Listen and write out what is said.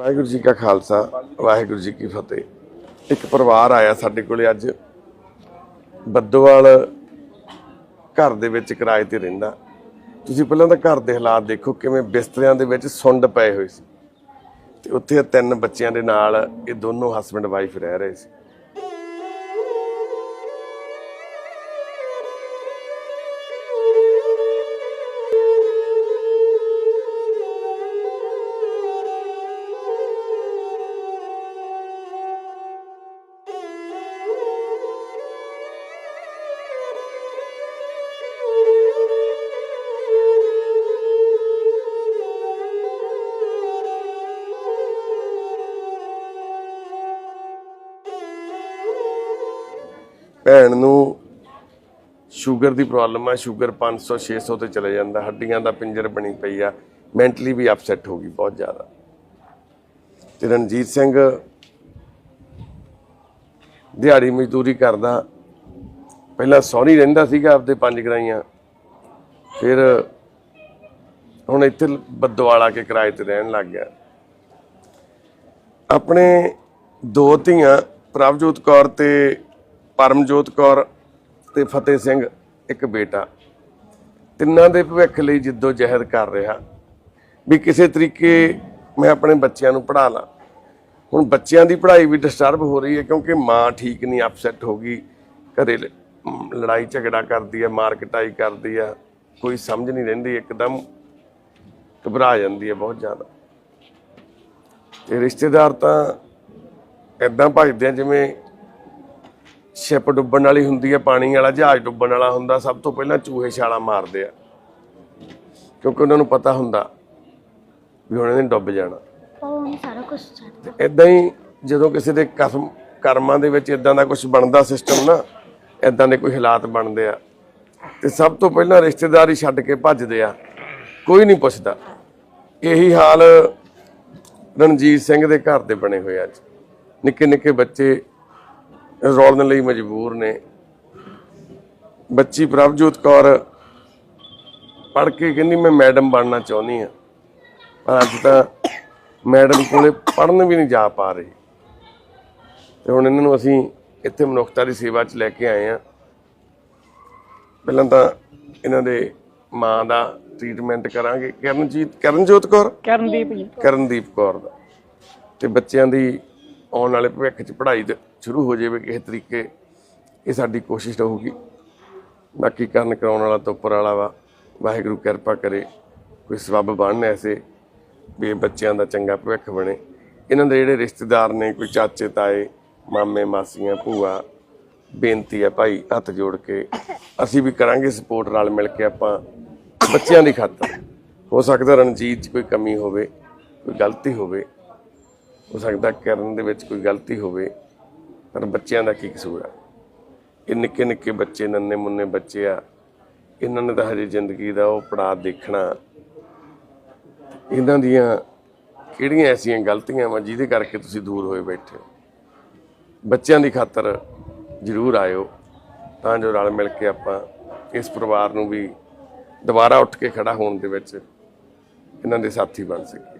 ਵਾਹਿਗੁਰੂ ਜੀ ਕਾ ਖਾਲਸਾ, ਵਾਹਿਗੁਰੂ ਜੀ ਕੀ ਫਤਿਹ। ਇੱਕ ਪਰਿਵਾਰ ਆਇਆ ਸਾਡੇ ਕੋਲੇ ਅੱਜ। ਬੱਦੋਵਾਲ ਘਰ ਦੇ ਵਿੱਚ ਕਿਰਾਏ ਤੇ ਰਹਿੰਦਾ। ਤੁਸੀਂ ਪਹਿਲਾਂ ਤਾਂ ਘਰ ਦੇ ਹਾਲਾਤ ਦੇਖੋ ਕਿਵੇਂ ਬਿਸਤਰਿਆਂ ਦੇ ਵਿੱਚ ਸੁੰਡ ਪਏ ਹੋਏ ਸੀ। ਤੇ ਉੱਥੇ ਤਿੰਨ ਬੱਚਿਆਂ ਦੇ ਨਾਲ ਇਹ ਦੋਨੋਂ ਹਸਬੰਡ ਵਾਈਫ ਰਹਿ ਰਹੇ ਸੀ। ਭੈਣ ਨੂੰ ਸ਼ੂਗਰ ਦੀ ਪ੍ਰੋਬਲਮ ਆ, ਸ਼ੂਗਰ 500 600 ਤੇ ਚਲੇ ਜਾਂਦਾ, ਹੱਡੀਆਂ ਦਾ ਪਿੰਜਰ ਬਣੀ ਪਈ ਆ, ਮੈਂਟਲੀ ਵੀ ਅਪਸੈਟ ਹੋ ਗਈ ਬਹੁਤ ਜ਼ਿਆਦਾ। ਤੇ ਰਣਜੀਤ ਸਿੰਘ ਦਿਹਾੜੀ ਮਜ਼ਦੂਰੀ ਕਰਦਾ, ਪਹਿਲਾਂ ਸੌਰੀ ਰਹਿੰਦਾ ਸੀਗਾ ਆਪਦੇ ਪੰਜ ਗਰਾਈਆਂ, ਫਿਰ ਹੁਣ ਇੱਥੇ ਬੱਦੋਵਾਲਾ ਕੇ ਕਿਰਾਏ ਤੇ ਰਹਿਣ ਲੱਗ ਗਿਆ। ਆਪਣੇ ਦੋ ਧੀਆਂ ਪ੍ਰਭਜੋਤ ਕੌਰ ਤੇ ਪਰਮਜੋਤ ਕੌਰ ਤੇ ਫਤਿਹ ਸਿੰਘ ਇੱਕ ਬੇਟਾ। ਤਿੰਨਾਂ ਦੇ ਭਵਿੱਖ ਲਈ ਜਿੱਦੋ ਜਹਿਦ ਕਰ ਰਿਹਾ। ਵੀ ਕਿਸੇ ਤਰੀਕੇ ਮੈਂ ਆਪਣੇ ਬੱਚਿਆਂ ਨੂੰ ਪੜ੍ਹਾ ਲਾਂ। ਹੁਣ ਬੱਚਿਆਂ ਦੀ ਪੜ੍ਹਾਈ ਵੀ ਡਿਸਟਰਬ ਹੋ ਰਹੀ ਹੈ ਕਿਉਂਕਿ ਮਾਂ ਠੀਕ ਨਹੀਂ ਅਪਸੈਟ ਹੋ ਗਈ। ਘਰੇ ਲੜਾਈ ਝਗੜਾ ਕਰਦੀ ਹੈ ਮਾਰ ਕਟਾਈ ਕਰਦੀ ਆ ਕੋਈ ਸਮਝ ਨਹੀਂ ਰਹਿੰਦੀ, ਇੱਕਦਮ ਘਬਰਾ ਜਾਂਦੀ ਹੈ ਬਹੁਤ ਜ਼ਿਆਦਾ। ਤੇ ਰਿਸ਼ਤੇਦਾਰ ਤਾਂ ਇਦਾਂ ਭਜਦੇ ਆ ਜਿਵੇਂ ਸ਼ਿਪ ਡੁੱਬਣ ਵਾਲੀ ਹੁੰਦੀ ਹੈ ਪਾਣੀ ਵਾਲਾ ਜਹਾਜ਼ ਡੁੱਬਣ ਵਾਲਾ ਹੁੰਦਾ ਸਭ ਤੋਂ ਪਹਿਲਾਂ ਚੂਹੇ ਛਾਲਾ ਮਾਰਦੇ ਆ। ਕਿਉਂਕਿ ਉਹਨਾਂ ਨੂੰ ਪਤਾ ਹੁੰਦਾ ਵੀ ਹੁਣ ਇਹਨੇ ਡੁੱਬ ਜਾਣਾ। ਉਹ ਸਾਰਾ ਕੁਝ ਇਦਾਂ ਹੀ ਜਦੋਂ ਕਿਸੇ ਦੇ ਕਸਮ ਕਰਮਾਂ ਦੇ ਵਿੱਚ ਇਦਾਂ ਦਾ ਕੁਝ ਬਣਦਾ ਸਿਸਟਮ ਨਾ ਇਦਾਂ ਦੇ ਕੋਈ ਹਾਲਾਤ ਬਣਦੇ ਆ। ਤੇ ਸਭ ਤੋਂ ਪਹਿਲਾਂ ਰਿਸ਼ਤੇਦਾਰੀ ਛੱਡ ਕੇ ਭੱਜਦੇ ਆ। ਕੋਈ ਨਹੀਂ ਪੁੱਛਦਾ। ਇਹੀ ਹਾਲ ਰਣਜੀਤ ਸਿੰਘ ਦੇ ਘਰ ਦੇ ਬਣੇ ਹੋਏ ਅੱਜ। ਨਿੱਕੇ ਨਿੱਕੇ ਬੱਚੇ ਰੋਲਣ ਲਈ ਮਜਬੂਰ ਨੇ। ਬੱਚੀ ਪ੍ਰਭਜੋਤ ਕੌਰ ਪੜ ਕੇ ਕਹਿੰਦੀ ਮੈਂ ਮੈਡਮ ਬਣਨਾ ਚਾਹੁੰਦੀ ਆ ਪਰ ਅੱਜ ਤਾਂ ਮੈਡਮ ਕੋਲੇ ਪੜਨ ਵੀ ਨਹੀਂ ਜਾ ਪਾ ਰਹੀ। ਤੇ ਹੁਣ ਇਹਨਾਂ ਨੂੰ ਅਸੀਂ ਇੱਥੇ ਮਨੁੱਖਤਾ ਦੀ ਸੇਵਾ 'ਚ ਲੈ ਕੇ ਆਏ ਆ ਪਹਿਲਾਂ ਤਾਂ ਇਹਨਾਂ ਦੇ ਮਾਂ ਦਾ ਟ੍ਰੀਟਮੈਂਟ ਕਰਾਂਗੇ। ਕਰਨਜੀਤ ਕਰਨਜੋਤ ਕੌਰ? ਕਰਨਦੀਪ ਜੀ। ਕਰਨਦੀਪ ਕੌਰ ਦਾ। ਤੇ ਬੱਚਿਆਂ ਦੀ ਆਉਣ ਵਾਲੇ ਭਵਿੱਖ 'ਚ ਪੜ੍ਹਾਈ ਦੇ ਸ਼ੁਰੂ ਹੋ ਜਾਵੇ ਕਿਸੇ ਤਰੀਕੇ, ਇਹ ਸਾਡੀ ਕੋਸ਼ਿਸ਼ ਰਹੂਗੀ। ਬਾਕੀ ਕਰਨ ਕਰਾਉਣ ਵਾਲਾ ਤਾਂ ਉੱਪਰ ਵਾਲਾ ਵਾ। ਵਾਹਿਗੁਰੂ ਕਿਰਪਾ ਕਰੇ, ਕੋਈ ਸਬੱਬ ਬਣਨ ਐਸੇ ਵੀ ਬੱਚਿਆਂ ਦਾ ਚੰਗਾ ਭਵਿੱਖ ਬਣੇ। ਇਹਨਾਂ ਦੇ ਜਿਹੜੇ ਰਿਸ਼ਤੇਦਾਰ ਨੇ, ਕੋਈ ਚਾਚੇ, ਤਾਏ, ਮਾਮੇ, ਮਾਸੀਆਂ, ਭੂਆ, ਬੇਨਤੀ ਹੈ ਭਾਈ, ਹੱਥ ਜੋੜ ਕੇ ਅਸੀਂ ਵੀ ਕਰਾਂਗੇ ਸਪੋਰਟ ਨਾਲ ਮਿਲ ਕੇ ਆਪਾਂ ਬੱਚਿਆਂ ਦੀ ਖਾਤਰ। ਹੋ ਸਕਦਾ ਰਣਜੀਤ 'ਚ ਕੋਈ ਕਮੀ ਹੋਵੇ, ਕੋਈ ਗਲਤੀ ਹੋਵੇ ਹੋ ਸਕਦਾ ਕਰਨ ਦੇ ਵਿੱਚ ਕੋਈ ਗਲਤੀ ਹੋਵੇ, ਪਰ ਬੱਚਿਆਂ ਦਾ ਕੀ ਕਸੂਰ ਆ? ਇਹ ਨਿੱਕੇ ਨਿੱਕੇ ਬੱਚੇ, ਨੰਨੇ ਮੁੰਨੇ ਬੱਚੇ ਆ, ਇਹਨਾਂ ਨੇ ਤਾਂ ਹਜੇ ਜ਼ਿੰਦਗੀ ਦਾ ਉਹ ਪੜਾਅ ਦੇਖਣਾ। ਇਹਨਾਂ ਦੀਆਂ ਕਿਹੜੀਆਂ ਐਸੀਆਂ ਗਲਤੀਆਂ ਵਾ ਜਿਹਦੇ ਕਰਕੇ ਤੁਸੀਂ ਦੂਰ ਹੋਏ ਬੈਠੇ ਹੋ? ਬੱਚਿਆਂ ਦੀ ਖਾਤਰ ਜ਼ਰੂਰ ਆਇਓ, ਤਾਂ ਜੋ ਰਲ ਮਿਲ ਕੇ ਆਪਾਂ ਇਸ ਪਰਿਵਾਰ ਨੂੰ ਵੀ ਦੁਬਾਰਾ ਉੱਠ ਕੇ ਖੜਾ ਹੋਣ ਦੇ ਵਿੱਚ ਇਹਨਾਂ ਦੇ ਸਾਥੀ ਬਣ ਸਕੀਏ।